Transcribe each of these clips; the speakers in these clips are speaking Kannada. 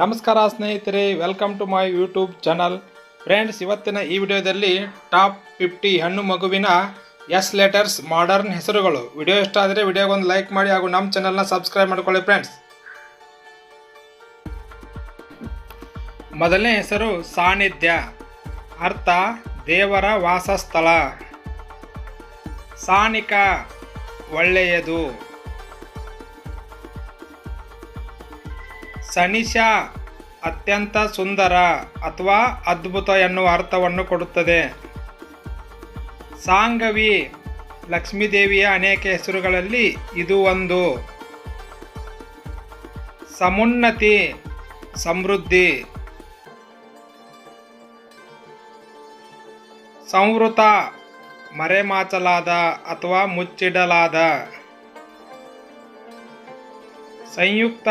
ನಮಸ್ಕಾರ ಸ್ನೇಹಿತರೆ welcome to my YouTube channel friends ಇವತ್ತಿನ ಈ ವಿಡಿಯೋದಲ್ಲಿ ಟಾಪ್ ಫಿಫ್ಟಿ ಹೆಣ್ಣು ಮಗುವಿನ ಎಸ್ ಲೆಟರ್ಸ್ ಮಾಡರ್ನ್ ಹೆಸರುಗಳು. ವಿಡಿಯೋ ಇಷ್ಟ ಆದರೆ ವಿಡಿಯೋಗೊಂದು ಲೈಕ್ ಮಾಡಿ ಹಾಗೂ ನಮ್ಮ ಚಾನಲ್ನ ಸಬ್ಸ್ಕ್ರೈಬ್ ಮಾಡ್ಕೊಳ್ಳಿ ಫ್ರೆಂಡ್ಸ್ ಮೊದಲನೇ ಹೆಸರು ಸಾನ್ನಿಧ್ಯ ಅರ್ಥ, ದೇವರ ವಾಸಸ್ಥಳ. ಸಾನಿಕ, ಒಳ್ಳೆಯದು. ಸನಿಶ ಅತ್ಯಂತ ಸುಂದರ ಅಥವಾ ಅದ್ಭುತ ಎನ್ನುವ ಅರ್ಥವನ್ನು ಕೊಡುತ್ತದೆ. ಸಾಂಗವಿ ಲಕ್ಷ್ಮೀದೇವಿಯ ಅನೇಕ ಹೆಸರುಗಳಲ್ಲಿ ಇದು ಒಂದು. ಸಮುನ್ನತಿ, ಸಮೃದ್ಧಿ. ಸಂವೃತ, ಮರೆಮಾಚಲಾದ ಅಥವಾ ಮುಚ್ಚಿಡಲಾದ. ಸಂಯುಕ್ತ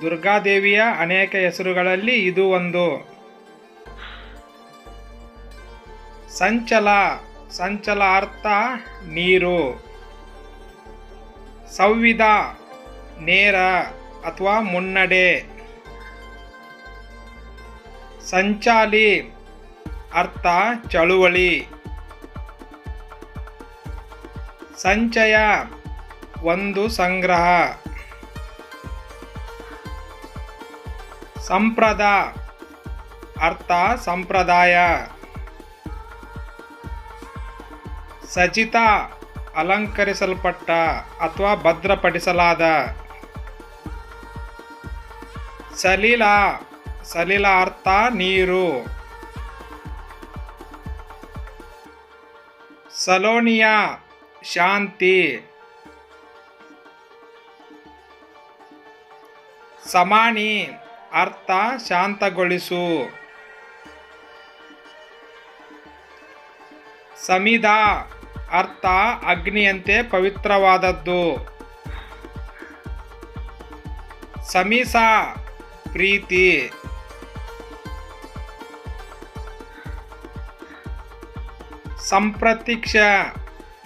ದುರ್ಗಾದೇವಿಯ ಅನೇಕ ಹೆಸರುಗಳಲ್ಲಿ ಇದು ಒಂದು. ಸಂಚಲ ಸಂಚಲ ಅರ್ಥ ನೀರು. ಸಂವಿಧ ನೇರ ಅಥವಾ ಮುನ್ನಡೆ. ಸಂಚಾಲಿ, ಅರ್ಥ ಚಳುವಳಿ. ಸಂಚಯ, ಒಂದು ಸಂಗ್ರಹ. ಸಂಪ್ರದ ಅರ್ಥ ಸಂಪ್ರದಾಯ. ಸಚಿತ ಅಲಂಕರಿಸಲ್ಪಟ್ಟ ಅಥವಾ ಭದ್ರಪಡಿಸಲಾದ. ಸಲಿಲ ಸಲಿಲ ಅರ್ಥ ನೀರು. ಸಲೋನಿಯಾ ಶಾಂತಿ. ಸಮಾನಿ ಅರ್ಥ ಶಾಂತಗೊಳಿಸು. ಸಮಿದ ಅರ್ಥ ಅಗ್ನಿಯಂತೆ ಪವಿತ್ರವಾದದ್ದು. ಸಮೀಸ, ಪ್ರೀತಿ. ಸಂಪ್ರತೀಕ್ಷ,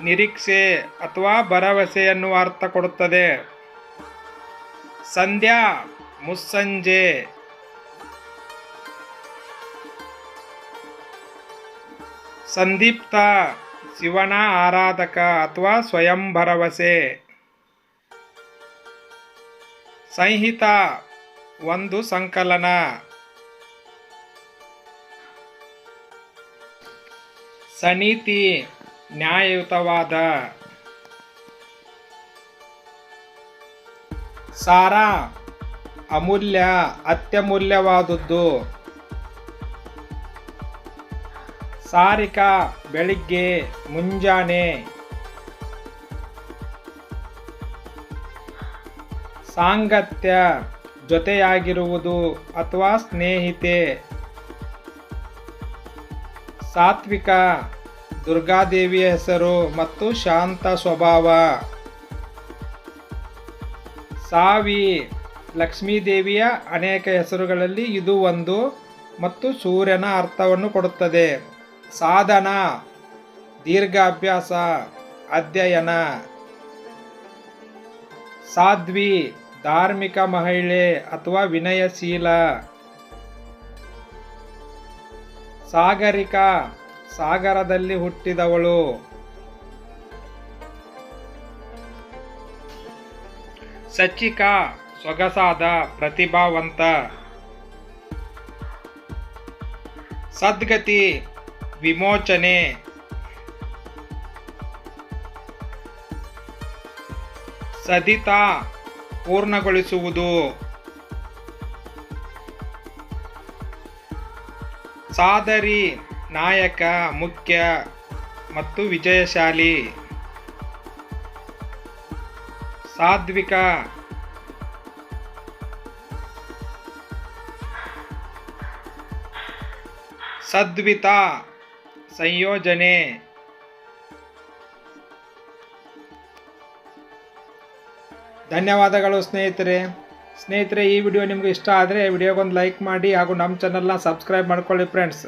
ನಿರೀಕ್ಷೆ ಅಥವಾ ಭರವಸೆ ಎನ್ನುವ ಅರ್ಥ ಕೊಡುತ್ತದೆ. ಸಂಧ್ಯಾ ಮುಸ್ಸಂಜೆ. ಸಂದೀಪ್ತ ಶಿವನ ಆರಾಧಕ ಅಥವಾ ಸ್ವಯಂ ಭರವಸೆ. ಸಂಹಿತ ಒಂದು ಸಂಕಲನ. ಸನೀತಿ ನ್ಯಾಯಯುತವಾದ. ಸಾರ ಅಮೂಲ್ಯ, ಅತ್ಯಮೂಲ್ಯವಾದದ್ದು. ಸಾರಿಕಾ, ಬೆಳಿಗ್ಗೆ, ಮುಂಜಾನೆ. ಸಾಂಗತ್ಯ, ಜೊತೆಯಾಗಿರುವುದು ಅಥವಾ ಸ್ನೇಹಿತೆ. ಸಾತ್ವಿಕ, ದುರ್ಗಾದೇವಿಯ ಹೆಸರು ಮತ್ತು ಶಾಂತ ಸ್ವಭಾವ. ಸಾವಿ ಲಕ್ಷ್ಮೀದೇವಿಯ ಅನೇಕ ಹೆಸರುಗಳಲ್ಲಿ ಇದು ಒಂದು ಮತ್ತು ಸೂರ್ಯನ ಅರ್ಥವನ್ನು ಕೊಡುತ್ತದೆ. ಸಾಧನ, ದೀರ್ಘಾಭ್ಯಾಸ, ಅಧ್ಯಯನ, ಸಾಧ್ವಿ, ಧಾರ್ಮಿಕ ಮಹಿಳೆ ಅಥವಾ ವಿನಯಶೀಲ, ಸಾಗರಿಕ, ಸಾಗರದಲ್ಲಿ ಹುಟ್ಟಿದವಳು. ಸಚ್ಚಿಕ ಸೊಗಸಾದ ಪ್ರತಿಭಾವಂತ. ಸದ್ಗತಿ ವಿಮೋಚನೆ. ಸದಿತ ಪೂರ್ಣಗೊಳಿಸುವುದು. ಸಾದರಿ ನಾಯಕ ಮುಖ್ಯ ಮತ್ತು ವಿಜಯಶಾಲಿ. ಸಾತ್ವಿಕ ಸದ್ವಿತ ಸಂಯೋಜನೆ. ಧನ್ಯವಾದಗಳು ಸ್ನೇಹಿತರೆ. ಸ್ನೇಹಿತರೆ, ಈ ವಿಡಿಯೋ ನಿಮಗೆ ಇಷ್ಟ ಆದರೆ ವಿಡಿಯೋಗೊಂದು ಲೈಕ್ ಮಾಡಿ ಹಾಗೂ ನಮ್ಮ ಚಾನಲ್ನ ಸಬ್ಸ್ಕ್ರೈಬ್ ಮಾಡ್ಕೊಳ್ಳಿ ಫ್ರೆಂಡ್ಸ್